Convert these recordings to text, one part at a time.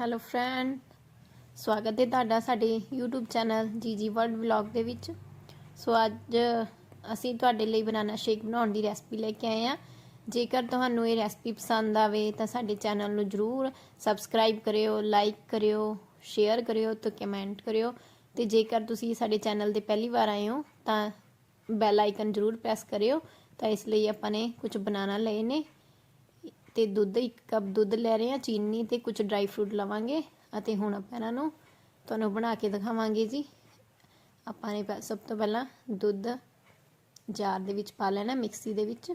Hello friend, ਸਵਾਗਤ ਹੈ ਤੁਹਾਡਾ ਸਾਡੇ YouTube channel GG world vlog ਦੇ ਵਿੱਚ। ਸੋ ਅੱਜ ਅਸੀਂ ਤੁਹਾਡੇ ਲਈ ਬਨਾਨਾ ਸ਼ੇਕ ਬਣਾਉਣ ਦੀ ਰੈਸਪੀ ਲੈ ਕੇ ਆਏ ਹਾਂ। ਜੇਕਰ ਤੁਹਾਨੂੰ ਇਹ ਰੈਸਪੀ ਪਸੰਦ ਆਵੇ ਤਾਂ ਸਾਡੇ ਚੈਨਲ ਨੂੰ ਜਰੂਰ ਸਬਸਕ੍ਰਾਈਬ ਕਰਿਓ, ਲਾਈਕ ਕਰਿਓ, ਸ਼ੇਅਰ ਕਰਿਓ ਤੇ ਕਮੈਂਟ ਕਰਿਓ। ਤੇ ਜੇਕਰ ਤੁਸੀਂ ਸਾਡੇ ਚੈਨਲ ਤੇ ਪਹਿਲੀ ਵਾਰ ਆਏ ਹੋ ਤਾਂ ਬੈਲ ਆਈਕਨ ਜਰੂਰ ਪ੍ਰੈਸ ਕਰਿਓ ਤਾਂ ਇਸ ਲਈ ਆਪਾਂ ਨੇ ਕੁਝ ਬਨਾਨਾ ਲਏ ਨੇ। ਤੇ ਦੁੱਧ, ਇੱਕ ਕੱਪ ਦੁੱਧ ਲੈ ਰਹੇ ਹਾਂ, ਚੀਨੀ ਤੇ ਕੁਝ ਡਰਾਈ ਫਰੂਟ ਲਵਾਂਗੇ ਅਤੇ ਹੁਣ ਆਪਾਂ ਇਹਨਾਂ ਨੂੰ ਤੁਹਾਨੂੰ ਬਣਾ ਕੇ ਦਿਖਾਵਾਂਗੇ ਜੀ। ਆਪਾਂ ਨੇ ਪਹਿ- ਸਭ ਤੋਂ ਪਹਿਲਾਂ ਦੁੱਧ ਜਾਰ ਦੇ ਵਿੱਚ ਪਾ ਲੈਣਾ, ਮਿਕਸੀ ਦੇ ਵਿੱਚ।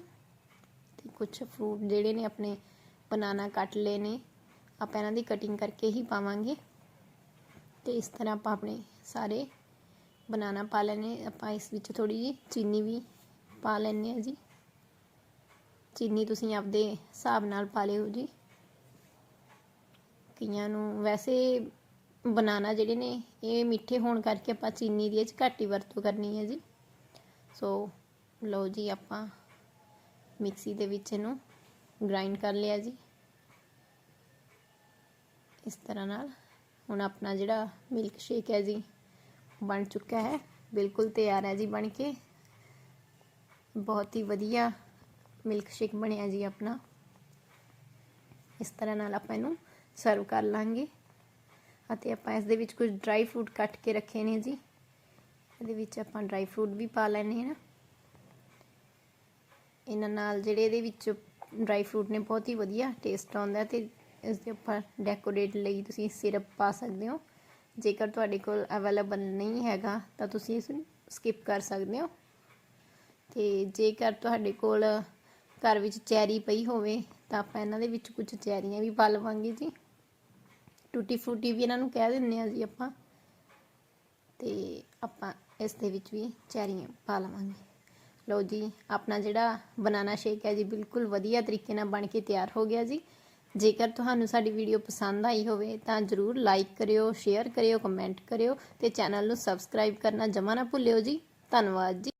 ਤੇ ਕੁਝ ਫਰੂਟ ਜਿਹੜੇ ਨੇ ਆਪਣੇ ਬਨਾਨਾ ਕੱਟ ਲਏ ਨੇ, ਆਪਾਂ ਇਹਨਾਂ ਦੀ ਕਟਿੰਗ ਕਰਕੇ ਹੀ ਪਾਵਾਂਗੇ। ਤੇ ਇਸ ਤਰ੍ਹਾਂ ਆਪਾਂ ਆਪਣੇ ਸਾਰੇ ਬਨਾਨਾ ਪਾ ਲੈਣੇ, ਆਪਾਂ ਇਸ ਵਿੱਚ ਥੋੜੀ ਜੀ ਚੀਨੀ ਵੀ ਪਾ ਲੈਣੇ ਆ ਜੀ। ਚੀਨੀ ਤੁਸੀਂ ਆਪਦੇ ਹਿਸਾਬ ਨਾਲ ਪਾ ਲਿਓ ਜੀ। ਕਈਆਂ ਨੂੰ ਵੈਸੇ ਬਨਾਨਾ ਜਿਹੜੇ ਨੇ, ਇਹ ਮਿੱਠੇ ਹੋਣ ਕਰਕੇ ਆਪਾਂ ਚੀਨੀ ਦੀ ਇਹ 'ਚ ਘੱਟ ਹੀ ਵਰਤੋਂ ਕਰਨੀ ਹੈ ਜੀ। ਸੋ ਲਓ ਜੀ ਆਪਾਂ ਮਿਕਸੀ ਦੇ ਵਿੱਚ ਇਹਨੂੰ ਗ੍ਰਾਈਂਡ ਕਰ ਲਿਆ ਜੀ। ਇਸ ਤਰ੍ਹਾਂ ਨਾਲ ਹੁਣ ਆਪਣਾ ਜਿਹੜਾ ਮਿਲਕ ਸ਼ੇਕ ਹੈ ਜੀ, ਬਣ ਚੁੱਕਾ ਹੈ। ਬਿਲਕੁਲ ਤਿਆਰ ਹੈ ਜੀ ਬਣ ਕੇ। ਬਹੁਤ ਹੀ ਵਧੀਆ ਮਿਲਕ ਸ਼ੇਕ ਬਣਿਆ ਜੀ ਆਪਣਾ। ਇਸ ਤਰ੍ਹਾਂ ਨਾਲ ਆਪਾਂ ਇਹਨੂੰ ਸਰਵ ਕਰ ਲਾਂਗੇ। ਅਤੇ ਆਪਾਂ ਇਸ ਦੇ ਵਿੱਚ ਕੁਝ ਡਰਾਈ ਫਰੂਟ ਕੱਟ ਕੇ ਰੱਖੇ ਨੇ ਜੀ। ਇਹਦੇ ਵਿੱਚ ਆਪਾਂ ਡਰਾਈ ਫਰੂਟ ਵੀ ਪਾ ਲੈਣੇ ਹਨ ਇਹਨਾਂ ਨਾਲ ਜਿਹੜੇ ਇਹਦੇ ਵਿੱਚ ਡਰਾਈ ਫਰੂਟ ਨੇ, ਬਹੁਤ ਹੀ ਵਧੀਆ ਟੇਸਟ ਆਉਂਦਾ ਤੇ ਇਸ ਦੇ ਉੱਪਰ ਡੈਕੋਰੇਟ ਲਈ ਤੁਸੀਂ ਸਿਰਪ ਪਾ ਸਕਦੇ ਹੋ। ਜੇਕਰ ਤੁਹਾਡੇ ਕੋਲ ਅਵੇਲੇਬਲ ਨਹੀਂ ਹੈਗਾ, ਤਾਂ ਤੁਸੀਂ ਇਸ ਨੂੰ ਸਕਿਪ ਕਰ ਸਕਦੇ ਹੋ। ਤੇ ਜੇਕਰ ਤੁਹਾਡੇ ਕੋਲ ਘਰ ਵਿੱਚ ਚੈਰੀ ਪਈ ਹੋਵੇ, ਤਾਂ ਆਪਾਂ ਇਹਨਾਂ ਦੇ ਵਿੱਚ ਕੁਝ ਚੈਰੀਆਂ ਵੀ ਪਾ ਲਵਾਂਗੇ ਜੀ। ਟੂਟੀ ਫਰੂਟੀ ਵੀ ਇਹਨਾਂ ਨੂੰ ਕਹਿ ਦਿੰਦੇ ਆ ਜੀ ਆਪਾਂ। ਤੇ ਆਪਾਂ ਇਸ ਦੇ ਵਿੱਚ ਵੀ ਚੈਰੀਆਂ ਪਾ ਲਵਾਂਗੇ। ਲਓ ਜੀ, ਆਪਣਾ ਜਿਹੜਾ ਬਨਾਨਾ ਸ਼ੇਕ ਹੈ ਜੀ, ਬਿਲਕੁਲ ਵਧੀਆ ਤਰੀਕੇ ਨਾਲ ਬਣ ਕੇ ਤਿਆਰ ਹੋ ਗਿਆ ਜੀ। ਜੇਕਰ ਤੁਹਾਨੂੰ ਸਾਡੀ ਵੀਡੀਓ ਪਸੰਦ ਆਈ ਹੋਵੇ, ਤਾਂ ਜਰੂਰ ਲਾਈਕ ਕਰਿਓ, ਸ਼ੇਅਰ ਕਰਿਓ, ਕਮੈਂਟ ਕਰਿਓ ਤੇ ਚੈਨਲ ਨੂੰ ਸਬਸਕ੍ਰਾਈਬ ਕਰਨਾ ਜਮਾ ਨਾ ਭੁੱਲਿਓ ਜੀ। ਧੰਨਵਾਦ ਜੀ।